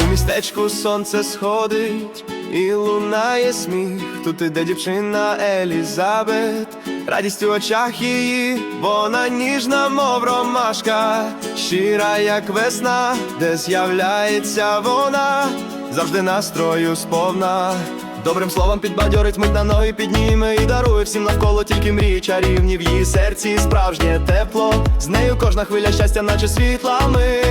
У містечку сонце сходить і лунає сміх. Тут іде дівчина Елізабет, радість у очах її, вона ніжна, мов ромашка, щира, як весна, де з'являється вона, завжди настрою сповна. Добрим словом підбадьорить мить на ноги підніме і дарує всім навколо тільки мрії чарівні в її серці справжнє тепло. З нею кожна хвиля щастя, наче світла мить.